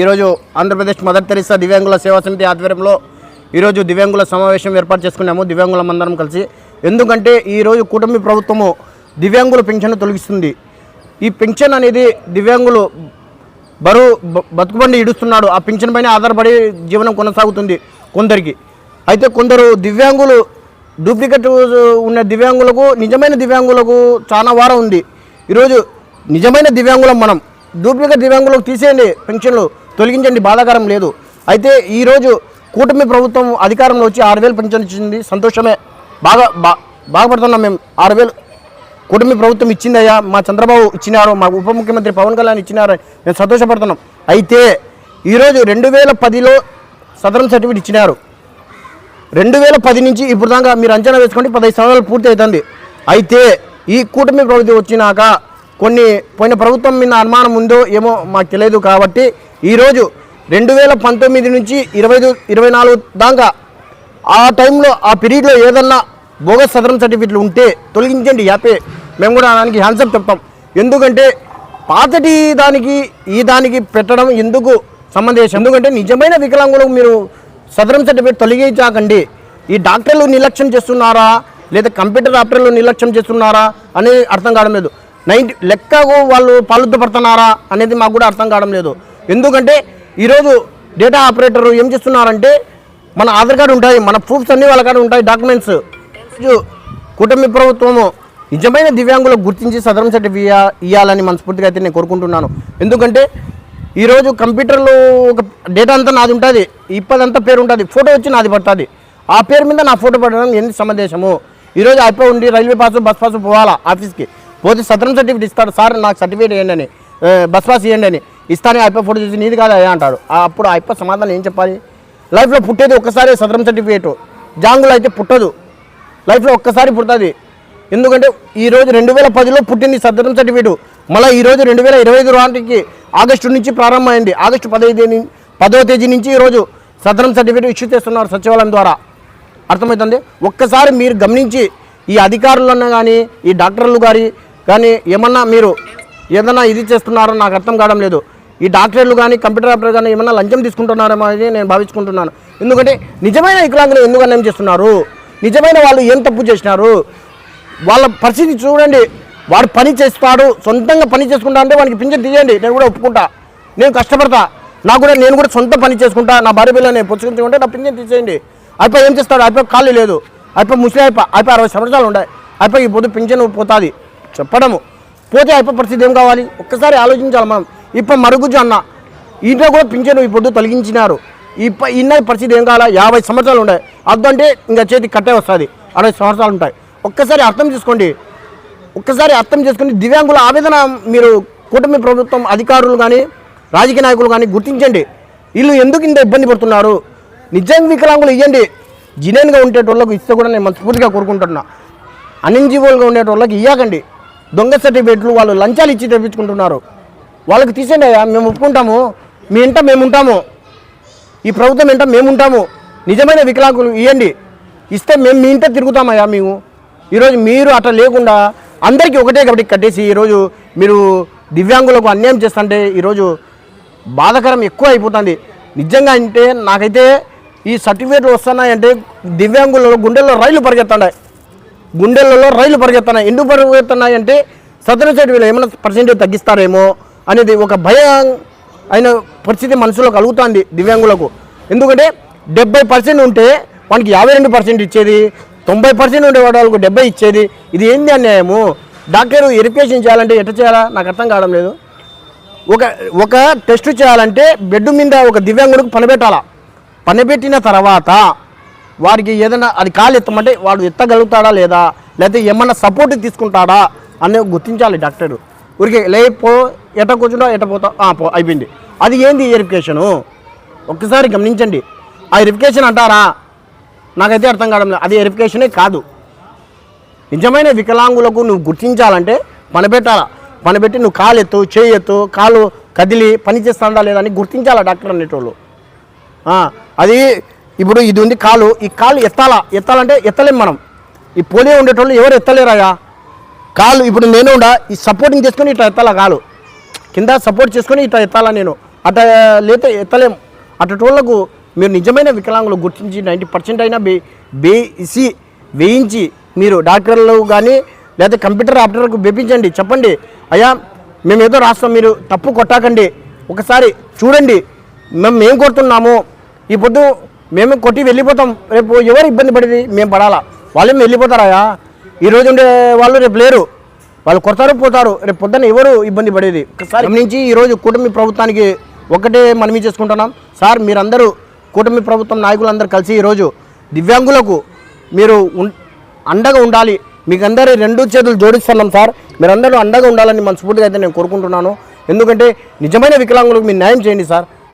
ఈరోజు Andhra Pradesh mother Teresa దివ్యాంగుల సేవా సమితి ఆధ్వర్యంలో ఈరోజు దివ్యాంగుల సమావేశం ఏర్పాటు చేసుకున్నాము దివ్యాంగులం అందరం కలిసి. ఎందుకంటే ఈరోజు కూటమి ప్రభుత్వము దివ్యాంగుల పెన్షన్ తొలగిస్తుంది. ఈ పెన్షన్ అనేది దివ్యాంగులు బరువు బతుకుబండి ఇడుస్తున్నాడు. ఆ పెన్షన్ పైన ఆధారపడి జీవనం కొనసాగుతుంది కొందరికి. అయితే కొందరు దివ్యాంగులు డూప్లికేట్ ఉన్న దివ్యాంగులకు నిజమైన దివ్యాంగులకు చాలా వారం ఉంది. ఈరోజు నిజమైన దివ్యాంగులం మనం. డూప్లికేట్ దివ్యాంగులకు తీసేయండి పెన్షన్లు తొలగించండి బాధాకరం లేదు. అయితే ఈరోజు కూటమి ప్రభుత్వం అధికారంలో వచ్చి ఆరు వేలు పెన్షన్ ఇచ్చింది. సంతోషమే. బాగా బా బాగుపడుతున్నాం మేము. ఆరు వేలు కూటమి ప్రభుత్వం ఇచ్చిందయ్యా మా చంద్రబాబు ఇచ్చినారు మా ఉప ముఖ్యమంత్రి పవన్ కళ్యాణ్ ఇచ్చినారు. మేము సంతోషపడుతున్నాం. అయితే ఈరోజు రెండు వేల పదిలో సదరం సర్టిఫికేట్ ఇచ్చినారు. రెండు వేల పది నుంచి ఇప్పుడు దాకా మీరు అంచనా వేసుకోండి పదహైదు సంవత్సరాలు పూర్తి అవుతుంది. అయితే ఈ కూటమి ప్రభుత్వం వచ్చినాక కొన్ని పోయిన ప్రభుత్వం మీద అనుమానం ఉందో ఏమో మాకు తెలియదు కాబట్టి ఈరోజు రెండు వేల పంతొమ్మిది నుంచి ఇరవై ఇరవై నాలుగు దాకా ఆ టైంలో ఆ పీరియడ్లో ఏదన్నా బోగస్ సదరం సర్టిఫికెట్లు ఉంటే తొలగించండి యాపే. మేము కూడా దానికి హ్యాన్సప్ చెప్తాం. ఎందుకంటే పాతటి దానికి ఈ దానికి పెట్టడం ఎందుకు సంబంధించి ఎందుకంటే నిజమైన వికలాంగులకు మీరు సదరం సర్టిఫికేట్ తొలగించాకండి ఈ డాక్టర్లు నిర్లక్ష్యం చేస్తున్నారా? లేదా కంప్యూటర్ ఆపరేటర్లు నిర్లక్ష్యం చేస్తున్నారా? అనేది అర్థం కావడం లేదు. నైంటీ లెక్కకు వాళ్ళు పాలుద్దపడుతున్నారా? అనేది మాకు కూడా అర్థం కావడం లేదు. ఎందుకంటే ఈరోజు డేటా ఆపరేటర్ ఏం చేస్తున్నారంటే మన ఆధార్ కార్డు ఉంటాయి మన ప్రూఫ్స్ అన్నీ వాళ్ళ కాడ ఉంటాయి డాక్యుమెంట్స్. కూటమి ప్రభుత్వము నిజమైన దివ్యాంగులకు గుర్తించి సదరం సర్టిఫికేట్ ఇయ్య- ఇవ్వాలని మనస్ఫూర్తిగా అయితే నేను కోరుకుంటున్నాను. ఎందుకంటే ఈరోజు కంప్యూటర్లో ఒక డేటా అంతా నాది ఉంటుంది. ఇప్పదంతా పేరు ఉంటుంది. ఫోటో వచ్చి నాది పడుతుంది. ఆ పేరు మీద నా ఫోటో పడడం ఎన్ని సమందేశము ఈరోజు అయిపోయి ఉండి రైల్వే పాస్ బస్ పాస్ పోవాలా ఆఫీస్కి? పోతే సదరం సర్టిఫికేట్ ఇస్తాడు. సార్ నాకు సర్టిఫికేట్ ఇవ్వండి అని బస్ పాస్ ఇవ్వండి అని ఇస్తానే అయిపోయి ఫోటో చూసి నీది కాదు అయ్యా అంటాడు. ఆ అప్పుడు అయిపోయి సమాధానం ఏం చెప్పాలి? లైఫ్లో పుట్టేది ఒక్కసారి సదరం సర్టిఫికేట్. జాంగులో అయితే పుట్టదు. లైఫ్లో ఒక్కసారి పుడుతుంది. ఎందుకంటే ఈరోజు రెండు వేల పదిలో పుట్టింది సదరం సర్టిఫికేట్. మళ్ళీ ఈరోజు రెండు వేల ఇరవై ఐదు రాటికి ఆగస్టు నుంచి ప్రారంభమైంది. ఆగస్టు పదహైదు ని- పదవ తేదీ నుంచి ఈరోజు సదరం సర్టిఫికేట్ ఇష్యూ చేస్తున్నారు సచివాలయం ద్వారా. అర్థమవుతుంది? ఒక్కసారి మీరు గమనించి ఈ అధికారులన్నా కానీ ఈ డాక్టర్లు గారి కానీ ఏమన్నా మీరు ఏదన్నా ఇది చేస్తున్నారో నాకు అర్థం కావడం లేదు. ఈ డాక్టర్లు కానీ కంప్యూటర్ ఆపరేటర్ కానీ ఏమన్నా లంచం తీసుకుంటున్నారేమో అని నేను భావించుకుంటున్నాను. ఎందుకంటే నిజమైన వికలాంగులు ఎందుకు అన్యాయం చేస్తున్నారు? నిజమైన వాళ్ళు ఏం తప్పు చేసినారు? వాళ్ళ పరిస్థితి చూడండి. వాడు పని చేస్తాడు సొంతంగా పని చేసుకుంటా అంటే వానికి పింఛన్ తీయండి నేను కూడా ఒప్పుకుంటా. నేను కష్టపడతా. నాకు కూడా నేను కూడా సొంత పని చేసుకుంటా. నా భార్య పిల్లలు నేను పుచ్చుకుంటే నా పింఛన్ తీసేయండి. అయిపోయి ఏం చేస్తాడు? అయిపోయి ఖాళీ లేదు. అయిపోయి ముసలి అయిపోయి అయిపోయి అరవై సంవత్సరాలు ఉన్నాయి అయిపోయి ఈ పొద్దు పింఛన్ పోతుంది. చెప్పడము. పోతే అయిపోయి పరిస్థితి ఏం కావాలి? ఒక్కసారి ఆలోచించాలి మనం. ఇప్పుడు మరుగుజ్జు అన్న ఇంట్లో కూడా పింఛను ఈ పొద్దు తొలగించినారు. ఇప్ప ఇన్న పరిస్థితి ఏం కావాలా? యాభై సంవత్సరాలు ఉన్నాయి అర్థం అంటే ఇంకా చేతికి కట్టే వస్తుంది. అరవై సంవత్సరాలు ఉంటాయి. ఒక్కసారి అర్థం చేసుకోండి. ఒక్కసారి అర్థం చేసుకుని దివ్యాంగుల ఆవేదన మీరు కూటమి ప్రభుత్వం అధికారులు కానీ రాజకీయ నాయకులు కానీ గుర్తించండి. వీళ్ళు ఎందుకు ఇంత ఇబ్బంది పడుతున్నారు? నిజంగా వికలాంగులు ఇవ్వండి జినేన్గా ఉండేటోళ్ళకు ఇస్తే కూడా నేను మనస్ఫూర్తిగా కోరుకుంటున్నా. అన్ఎన్జిఓలుగా ఉండేటోళ్ళకి ఇవ్వకండి దొంగ సర్టిఫికేట్లు వాళ్ళు లంచాలు ఇచ్చి తెప్పించుకుంటున్నారు. వాళ్ళకి తీసేయండి అయ్యా మేము ఒప్పుకుంటాము. మీ ఇంట మేము ఉంటాము ఈ ప్రభుత్వం ఇంట మేము ఉంటాము నిజమైన వికలాంగులు ఇవ్వండి ఇస్తే మేము మీ ఇంట తిరుగుతామయ్యా మేము. ఈరోజు మీరు అట్లా లేకుండా అందరికీ ఒకటే కాబట్టి కట్టేసి ఈరోజు మీరు దివ్యాంగులకు అన్యాయం చేస్తుంటే ఈరోజు బాధాకరం ఎక్కువ అయిపోతుంది. నిజంగా అంటే నాకైతే ఈ సర్టిఫికేట్లు వస్తున్నాయంటే దివ్యాంగులలో గుండెల్లో రైలు పరిగెత్తున్నాయి. గుండెలలో రైలు పరిగెత్తున్నాయి. ఎందుకు పరిగెత్తున్నాయి అంటే సదరన్ సర్టిఫికేట్ ఏమైనా పర్సెంటేజ్ తగ్గిస్తారేమో అనేది ఒక భయం అయిన పరిస్థితి మనసులో కలుగుతుంది దివ్యాంగులకు. ఎందుకంటే డెబ్బై పర్సెంట్ ఉంటే వానికి యాభై రెండు పర్సెంట్ ఇచ్చేది తొంభై పర్సెంట్ ఉండేవాడు వాళ్ళకు డెబ్బై ఇచ్చేది. ఇది ఏంది అన్యాయము? డాక్టర్ వెరిఫికేషన్ చేయాలంటే ఎట్ట చేయాలా? నాకు అర్థం కావడం లేదు. ఒక ఒక టెస్ట్ చేయాలంటే బెడ్ మీద ఒక దివ్యాంగుడికి పనిపెట్టాలా? పనిపెట్టిన తర్వాత వారికి ఏదైనా అది కాలు ఎత్తమంటే వాడు ఎత్తగలుగుతాడా లేదా? లేకపోతే ఏమన్నా సపోర్ట్ తీసుకుంటాడా అనేది గుర్తించాలి డాక్టర్. ఊరికి లేపో ఎట కూర్చుంటా ఎట పోతా ఆ, పో అయిపోయింది. అది ఏంది వెరిఫికేషను ఒక్కసారి గమనించండి. ఆ వెరిఫికేషన్ అంటారా? నాకైతే అర్థం కావడం లేదు. అది వెరిఫికేషనే కాదు. నిజమైన వికలాంగులకు నువ్వు గుర్తించాలంటే పనిపెట్టాలా? పనిపెట్టి నువ్వు కాలు ఎత్తు చేయి ఎత్తు కాలు కదిలి పని చేస్తాడా లేదా అని గుర్తించాలా డాక్టర్ అనేటోళ్ళు? అది ఇప్పుడు ఇది ఉంది కాలు. ఈ కాలు ఎత్తాలా? ఎత్తాలంటే ఎత్తలేం మనం. ఈ పోలియో ఉండేటోళ్ళు ఎవరు ఎత్తలేరాయా? కాలు ఇప్పుడు నేను ఉండా ఈ సపోర్టింగ్ చేసుకొని ఇట్లా ఎత్తాలా కాలు? కింద సపోర్ట్ చేసుకొని ఇట్లా ఎత్తాలా నేను? అట్లా లేతే ఎత్తలేం. అటోళ్ళకు మీరు నిజమైన వికలాంగులు గుర్తించి నైంటీ పర్సెంట్ అయినా బే బేసి వేయించి మీరు డాక్టర్లు కానీ లేదా కంప్యూటర్ ఆపరేటర్కు వేపించండి చెప్పండి. అయ్యా మేము ఏదో రాస్తాం మీరు తప్పు కొట్టాకండి. ఒకసారి చూడండి. మేము మేము కొడుతున్నాము. ఈ పొద్దు మేము కొట్టి వెళ్ళిపోతాం. రేపు ఎవరు ఇబ్బంది పడేది? మేము పడాలా? వాళ్ళేం వెళ్ళిపోతారాయా ఈరోజు ఉండే వాళ్ళు రేపు లేరు. వాళ్ళు కొడతారు పోతారు. రేపు పొద్దున్న ఎవరు ఇబ్బంది పడేది? ఒకసారి నుంచి ఈరోజు కూటమి ప్రభుత్వానికి ఒకటే మనవి చేసుకుంటున్నాం. సార్ మీరందరూ కూటమి ప్రభుత్వం నాయకులందరూ కలిసి ఈరోజు దివ్యాంగులకు మీరు అండగా ఉండాలి. మీకు అందరి రెండు చేతులు జోడిస్తున్నాం సార్. మీరందరూ అండగా ఉండాలని మనస్ఫూర్తిగా అయితే నేను కోరుకుంటున్నాను. ఎందుకంటే నిజమైన వికలాంగులకు మీరు న్యాయం చేయండి సార్.